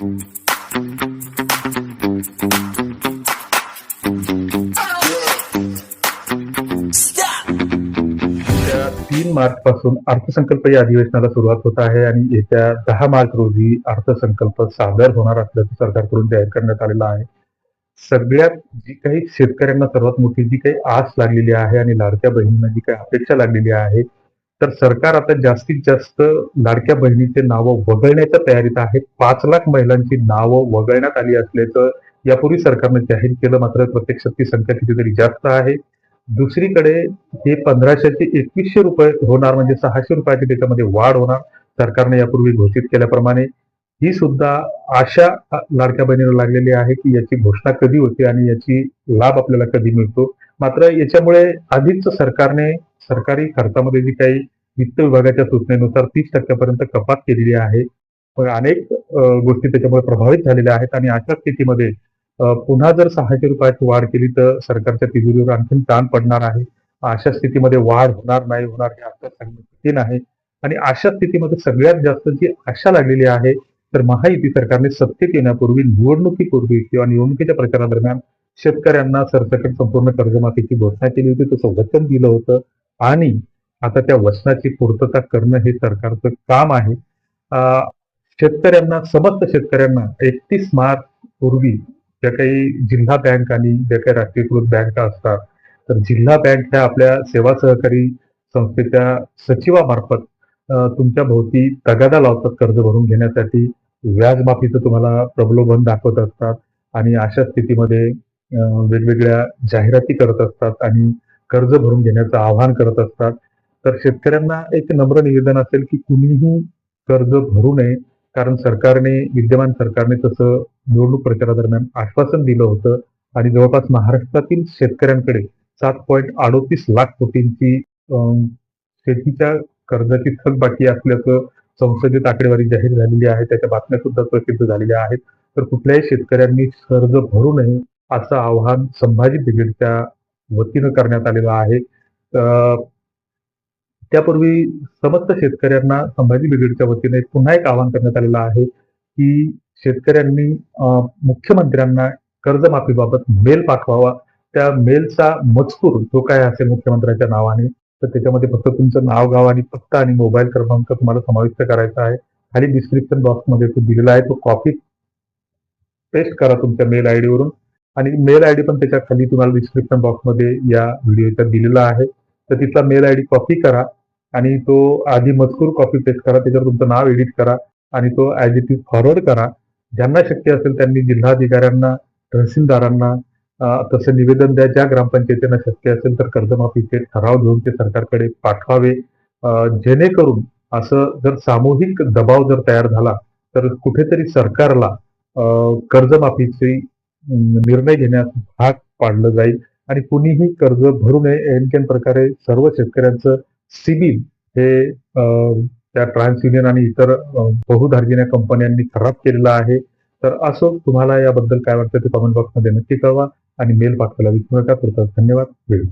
तीन मार्च पासून अर्थसंकल्प या अधिवेशनाला सुरुवात होत आहे आणि येत्या दहा मार्च रोजी अर्थसंकल्प सादर होणार असल्याचं सरकारकडून जाहीर करण्यात आलेलं आहे. सगळ्यात जी काही शेतकऱ्यांना सर्वात मोठी जी काही आस लागलेली आहे आणि लाडक्या बहिणींना जी काही अपेक्षा लागलेली आहे तर सरकार आता जास्तीत जास्त लाडक्या बहिणीचे नावं वगळण्याच्या तयारीत आहे. पाच लाख महिलांची नावं वगळण्यात आली असल्याचं यापूर्वी सरकारने जाहीर केलं. मात्र प्रत्यक्षात ती संख्या कितीतरी जास्त आहे. दुसरीकडे हे पंधराशेचे एकवीसशे रुपये होणार म्हणजे सहाशे रुपयाची त्याच्यामध्ये वाढ होणार सरकारने यापूर्वी घोषित केल्याप्रमाणे. ही सुद्धा आशा लाडक्या बहिणीला लागलेली आहे की याची घोषणा कधी होते आणि याची लाभ आपल्याला कधी मिळतो. मात्र याच्यामुळे आधीच सरकारने सरकारी खर्चामध्ये जी काही वित्त विभागाच्या सूचनेनुसार तीस टक्क्यापर्यंत कपात केलेली आहे. अनेक गोष्टी त्याच्यामुळे प्रभावित झालेल्या आहेत आणि अशा स्थितीमध्ये पुन्हा जर सहाशे रुपयाची वाढ केली तर सरकारच्या तिजोरीवर आणखीन ताण पडणार आहे. अशा स्थितीमध्ये वाढ होणार नाही होणार हे आता सांगणं कठीण आहे. आणि अशा स्थितीमध्ये सगळ्यात जास्त जी आशा लागलेली आहे तर महायुती सरकारने सत्तेत येण्यापूर्वी निवडणुकीपूर्वी किंवा निवडणुकीच्या प्रचारादरम्यान शेतकऱ्यांना सरसकट संपूर्ण कर्जमाफीची घोषणा केली होती तसं वचन दिलं होतं. आणि आता त्या वचनाची पूर्तता करणं हे सरकारचं काम आहे. शेतकऱ्यांना समस्त शेतकऱ्यांना एकतीस मार्च पूर्वी ज्या काही जिल्हा बँक आणि ज्या काही राष्ट्रीयकृत बँका असतात तर जिल्हा बँक ह्या आपल्या सेवा सहकारी संस्थेच्या सचिवामार्फत तुमच्या भोवती तगादा लावतात कर्ज भरून घेण्यासाठी. व्याजमाफीचं तुम्हाला प्रलोभन दाखवत असतात. आणि अशा स्थितीमध्ये वेगवेगळ्या जाहिराती करत असतात आणि कर्ज भरून घेण्याचं आवाहन करत असतात. तर शेतकऱ्यांना एक नम्र निवेदन असेल की कुणीही कर्ज भरू नये कारण सरकारने विद्यमान सरकारने तसं निवडणूक प्रचारादरम्यान आश्वासन दिलं होतं आणि जवळपास महाराष्ट्रातील शेतकऱ्यांकडे सात पॉईंट अडोतीस लाख कोटींची शेतीच्या कर्जाची थकबाकी असल्याचं संसदेत आकडेवारी जाहीर झालेली आहे. त्याच्या बातम्या सुद्धा प्रसिद्ध झालेल्या आहेत. तर कुठल्याही शेतकऱ्यांनी कर्ज भरू नये असं आव्हान संभाजी ब्रिगेडच्या वतीनं करण्यात आलेलं आहे. त्यापूर्वी समस्त शेतकऱ्यांना संभाजी ब्रिगेडच्या वतीने पुन्हा एक आवाहन करण्यात आलेलं आहे की शेतकऱ्यांनी मुख्यमंत्र्यांना कर्जमाफीबाबत मेल पाठवावा. त्या मेलचा मजकूर जो काय असेल मुख्यमंत्र्यांच्या नावाने तर त्याच्यामध्ये फक्त तुमचं नाव गाव आणि पत्ता आणि मोबाईल क्रमांक तुम्हाला समाविष्ट करायचा आहे. खाली डिस्क्रिप्शन बॉक्समध्ये तो दिलेला आहे. तो कॉपी पेस्ट करा तुमच्या मेल आय वरून. आणि मेल आय डी पण त्याच्याखाली तुम्हाला डिस्क्रिप्शन बॉक्समध्ये या व्हिडिओच्या दिलेला आहे. तर तिथला मेल आय डी कॉपी करा आणि तो आधी मजकूर कॉपी पेस्ट करा त्याच्यावर तुमचं नाव एडिट करा आणि तो ॲज इट इज फॉरवर्ड करा. ज्यांना शक्य असेल त्यांनी जिल्हाधिकाऱ्यांना तहसीलदारांना तसं निवेदन द्या. ज्या ग्रामपंचायतींना शक्य असेल तर कर्जमाफीचे ठराव घेऊन ते सरकारकडे पाठवावे. जेणेकरून असं जर सामूहिक दबाव जर तयार झाला तर कुठेतरी सरकारला कर्जमाफीची निर्णय घेण्यास भाग पाडलं जाईल. आणि कुणीही कर्ज भरू नये एनकेन प्रकारे सर्व शेतकऱ्यांचं सिबिल हे त्या ट्रान्स युनियन आणि इतर बहुधार्जिन्या कंपन्यांनी खराब केलेलं आहे. तर असो तुम्हाला याबद्दल काय वाटतं ते कमेंट बॉक्समध्ये नक्की कळवा आणि मेल पाठवायला विसरू नका. तुर्तास धन्यवाद. वेळ